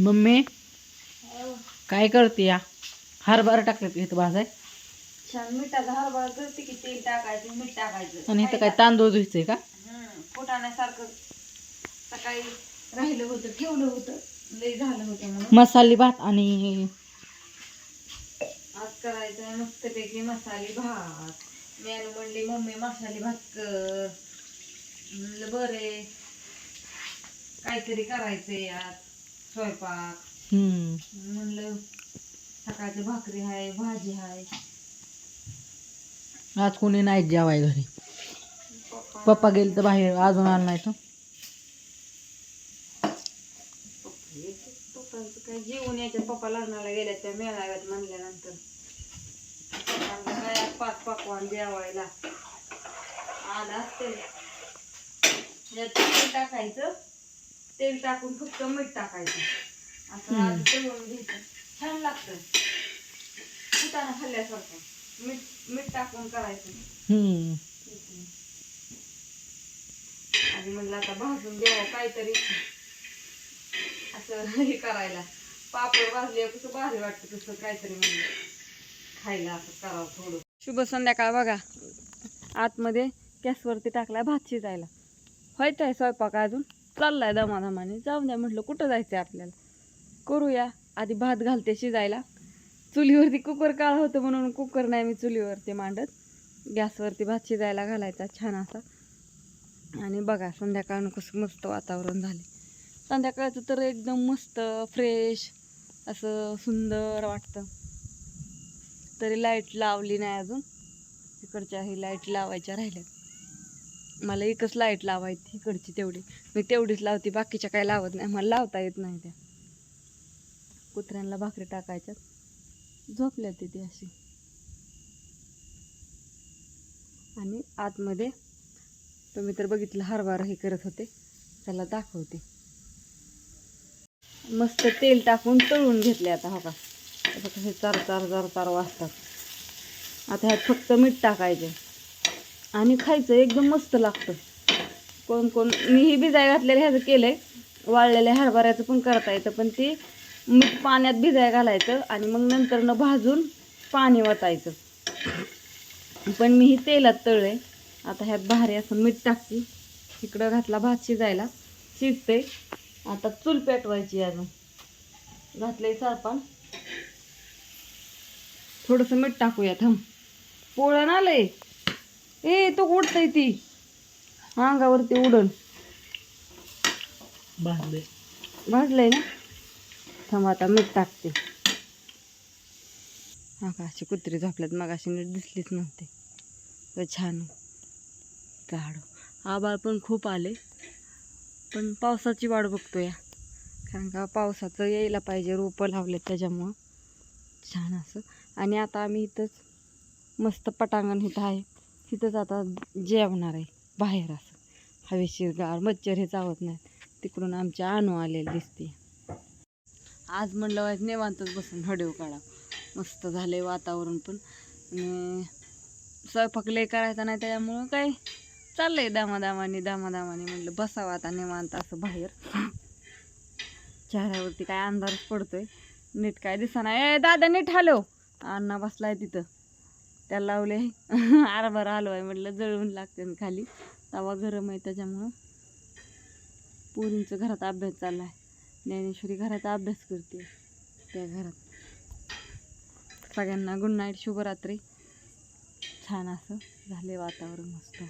Mummy? काय करते या? हरभरा टाकलेत इथं भाजाय? छान मिठाचा हरभरा करते की तेल टाकायचं मीठ टाकायचं. आणि इथं काय तांदूळ धुयचंय का? फुटाण्यासारखं. सकाळी राहिलं होतं ठेवलं होतं. लई झालं होतं म्हणून. मसाली भात आणि आज करायचं मस्तपैकी मसाले भात. मेनू म्हणली मम्मी मसाले भात कर. म्हणलं बरे काहीतरी करायचंय आज स्वयंपाक. हम्म. म्हणलं सकाळची भाकरी आहे भाजी आहे आज कोणी नाही जेवाय घरी. पप्पा गेले तर बाहेर अजून आला नाही तो. पप्पांचं काय जेवण याच्या पप्पा लग्नाला गेल्या त्या मेळाव्यात म्हणल्यानंतर. पप्पांना काय आज पाच पकवान जेवायला. आला असते. यात तेल टाकायचं. तेल टाकून फक्त मीठ टाकायचं. असं तळून घ्यायचं. छान लागतं. फुटाणा खाल्ल्यासारखं. मीठ मीठ टाकून करायचं. आणि म्हणलं आता भाजून द्यावं काहीतरी. असं हे करायला. पापड भाजले कसं भारी वाटतं तसं काहीतरी म्हणलं. खायला असं करावं थोडं. शुभ संध्याकाळ बघा. आतमध्ये गॅसवरती टाकलाय भात शिजायला. व्हायचं आहे स्वयंपाक अजून? चाललाय दमादमाने. जाऊन द्या म्हटलं कुठं जायचं आहे आपल्याला? करूया. आधी भात घालते शिजायला. चुलीवरती कुकर काळ होतं म्हणून कुकर नाही मी चुलीवरती मांडत. गॅसवरती भात शिजायला घालायचा छान असा. आणि बघा संध्याकाळनं कसं मस्त वातावरण झाले संध्याकाळचं तर एकदम मस्त फ्रेश असं सुंदर वाटतं. तरी लाइट लावली नाही अजून. इकडच्या ही लाइट लावायच्या राहिल्यात. मला एकच लाइट लावायची इकडची तेवढी. मी तेवढीच लावते बाकीच्या काही लावत नाही. मला लावता येत नाही त्या. कुत्र्यांना भाकरी टाकायच्यात. झोपल्या ती अशी. आणि आतमध्ये तुम्ही तर बघितलं हरभरा हे करत होते. त्याला दाखवते. मस्त तेल टाकून तळून घेतले आता हो का. हे चार चार चार चार वाजतात. आता ह्यात फक्त मीठ टाकायचे आणि खायचं एकदम मस्त लागतं. कोण कोण मीही भिजाय घातलेलं ह्याचं केलं आहे वाळलेल्या हरभऱ्याचं पण करता येतं पण ते मीठ पाण्यात भिजाय घालायचं आणि मग नंतर न भाजून पाणी वतायचं. पण मीही तेलात तळले आता ह्यात भारी असं मीठ टाकते. इकडं घातला भात शिजायला. शिजते आता चूल पेटवायची अजून. घातले सरपण थोडंसं मीठ टाकूया थांब. पोळण आलंय. ए तो उडतय ती. अंगावरती उडन भाजले भाजलंय ना? थांब आता मीठ टाकते. हा का अशी कुत्री झोपल्यात मग अशी नीट दिसलीच नव्हते. तर छान गाढ आबाळ पण खूप आले पण पावसाची वाट बघतो या कारण का पावसाचं यायला पाहिजे रोपं लावले त्याच्यामुळं. छान असं. आणि आता आम्ही इथंच मस्त पटांगण इथं आहे. तिथंच आता जेवणार आहे बाहेर असं. हवेशीर गार मच्छर हे चावत नाही. तिकडून आमच्या आणू आलेली दिसते. आज म्हणलं वाईट निवांतच बसून हडीव काढा. मस्त झाले वातावरण पण. आणि स्वयंपाक लय करायचा नाही त्याच्यामुळं काय? चाललंय दामादामाने दामादामाने म्हणलं बसावं आता निवांत असं बाहेर. चेहऱ्यावरती काय अंधारच पडतोय. नीट काय दिसा ए दादा नीट हलो अण्णा बसलाय तिथं. त्याला लावले. आरभर हलवाय म्हटलं जळून लागते खाली. तवा गरम आहे त्याच्यामुळं. पोरींचं घरात अभ्यास चालला आहे. ज्ञानेश्वरी घरात अभ्यास करते. त्या घरात. सगळ्यांना गुड नाईट शुभरात्री. छान असं झाले वातावरण मस्त.